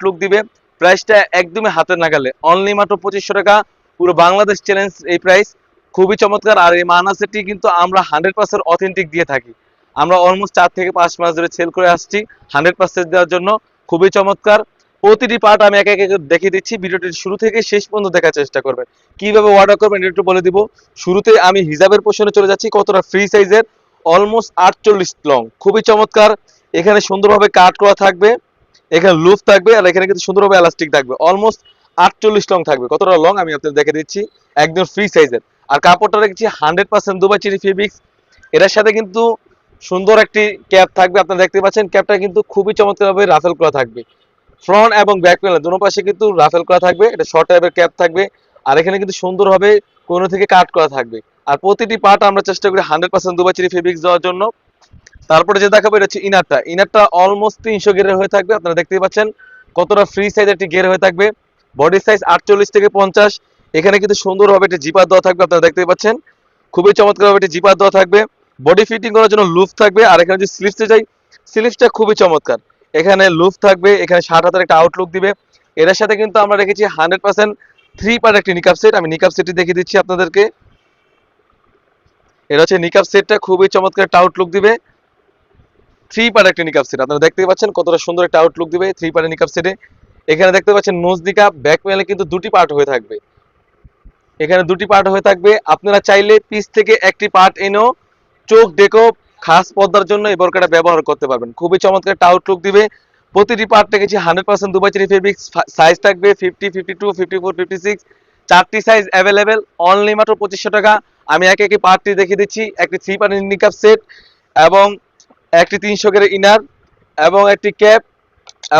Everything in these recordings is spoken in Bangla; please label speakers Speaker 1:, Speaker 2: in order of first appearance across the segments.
Speaker 1: লুক দিবে প্রাইসটা একদমই হাতের নাগালে। অনলি মাত্র পঁচিশশো টাকা। পুরো বাংলাদেশ চ্যালেঞ্জ এই প্রাইস খুবই চমৎকার। আর এই মানা সেটটি কিন্তু আমরা হান্ড্রেড পার্সেন্ট অথেন্টিক দিয়ে থাকি। আমরা অলমোস্ট চার থেকে পাঁচ মাস ধরে সেল করে আসছি হান্ড্রেড পার্সেন্ট দেওয়ার জন্য। খুবই চমৎকার। প্রতিটি পার্ট আমি একে একে দেখিয়ে দিচ্ছি। ভিডিওটি শুরু থেকে শেষ পর্যন্ত দেখার চেষ্টা করবেন। কীভাবে অর্ডার করবেন এটা একটু বলে দিব। শুরুতে আমি হিজাবের পোষণে চলে যাচ্ছি। কতটা ফ্রি সাইজের অলমোস্ট আটচল্লিশ লং খুবই চমৎকার। এখানে সুন্দরভাবে কাট করা থাকবে। এখানে লুফ থাকবে আর এখানে কিন্তু সুন্দরভাবে এলাস্টিক থাকবে। অলমোস্ট আটচল্লিশ লং থাকবে। কতটা লং আমি আপনাদের দেখে দিচ্ছি। একদম ফ্রি সাইজের আর কাপড়টা রেখেছি hundred percent Dubai cherry fabrics এটার সাথে কিন্তু সুন্দর একটি ক্যাপ থাকবে। আপনারা দেখতে পাচ্ছেন ক্যাপটা কিন্তু খুবই চমৎকারভাবে রাফেল করা থাকবে। ফ্রন্ট এবং ব্যাক প্যানেল দুটো পাশে কিন্তু রাফেল করা থাকবে। এটা শর্ট টাইপের ক্যাপ থাকবে। আর এখানে কিন্তু সুন্দরভাবে কোনো থেকে কাট করা থাকবে। আর প্রতিটি পার্ট আমরা চেষ্টা করি হান্ড্রেড পার্সেন্ট দুবাই চিরি ফেব্রিক্স দেওয়ার জন্য। তারপরে যে দেখাবো, এটা হচ্ছে ইনারটা ইনারটা অলমোস্ট তিনশো গেরের হয়ে থাকবে, আপনারা দেখতেই পাচ্ছেন কতটা ফ্রি সাইজ একটি গের হয়ে থাকবে। বডি সাইজ আটচল্লিশ থেকে পঞ্চাশ। এখানে কিন্তু সুন্দরভাবে একটি জিপার দেওয়া থাকবে, আপনারা দেখতেই পাচ্ছেন। খুবই চমৎকারভাবে একটি জিপার দেওয়া থাকবে। বডি ফিটিং করার জন্য লুফ থাকবে, আর এখানে যদি স্লিপসে যাই স্লিপসটা খুবই চমৎকার। এখানে লুফ থাকবে, এখানে ষাট হাতের একটা আউটলুক দিবে। এটার সাথে কিন্তু আমরা রেখেছি হান্ড্রেড পার্সেন্ট থ্রি পার্ট একটি নিকাপ সেট আমি নিকাপ সেটটি দেখিয়ে দিচ্ছি আপনাদেরকে। এটা হচ্ছে নিকাপ সেটটা খুবই চমৎকার একটা আউটলুক দিবে। থ্রি পার্ট একটা নিকাপ সেট আপনারা দেখতে পাচ্ছেন কতটা সুন্দর একটা আউটলুক দিবে থ্রি পার্টের নিকাপ সেটে এখানে দেখতে পাচ্ছেন নোজ নিকাপ ব্যাক প্যানেলে কিন্তু দুটি পার্ট হয়ে থাকবে। এখানে দুটি পার্ট হয়ে থাকবে। আপনারা চাইলে পিস থেকে একটি পার্ট এনেও চোখ ডেকো খাস পর্দার জন্য এই বোরকাটা ব্যবহার করতে পারবেন। খুবই চমৎকার একটা আউটলুক দিবে। প্রতিটি পার্ট রেখেছি hundred percent Dubai চিরি fabrics size থাকবে fifty fifty two fifty four fifty six চারটি সাইজ অ্যাভেলেবেল অনলি মাত্র পঁচিশশো টাকা। আমি একে একে পার্টটি দেখিয়ে দিচ্ছি। একটি থ্রি পার্টের নিকাপ সেট এবং একটি তিনশো কের ইনার এবং একটি ক্যাপ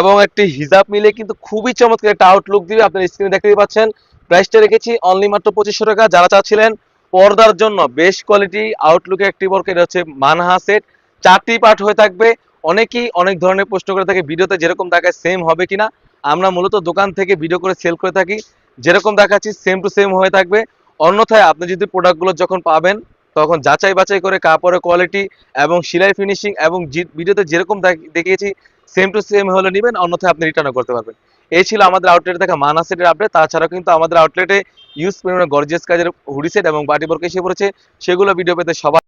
Speaker 1: এবং একটি হিজাব মিলে কিন্তু খুবই চমৎকার একটা আউটলুক দিবে আপনার স্ক্রিনে দেখতেই পাচ্ছেন। প্রাইসটা রেখেছি অনলি মাত্র পঁচিশশো টাকা। যারা চাচ্ছিলেন পর্দার জন্য বেশ কোয়ালিটি আউটলুকে একটি বর্ক এটা হচ্ছে মানহা সেট চারটি পার্ট হয়ে থাকবে। অনেকেই অনেক ধরনের প্রশ্ন করে থাকে, ভিডিওতে যেরকম দেখায় সেম হবে কিনা? আমরা মূলত দোকান থেকে ভিডিও করে সেল করে থাকি। যেরকম দেখাচ্ছি সেম টু সেম হয়ে থাকবে। অন্যথায় আপনি যদি প্রোডাক্টগুলো যখন পাবেন তখন যাচাই বাছাই করে কাপড়ের কোয়ালিটি এবং সেলাই ফিনিশিং এবং ভিডিওতে যেরকম দেখিয়েছি সেম টু সেম হলে নেবেন, অন্যথায় আপনি রিটার্নও করতে পারবেন। এই ছিল আমাদের আউটলেটে দেখা মানা সেটের আপডেট তাছাড়াও কিন্তু আমাদের আউটলেটে ইউজ পরিমাণে গর্জিয়াস কাজের হুডি সেট এবং বাটি বর্ক এসে পড়েছে। সেগুলো ভিডিও পেতে সবাই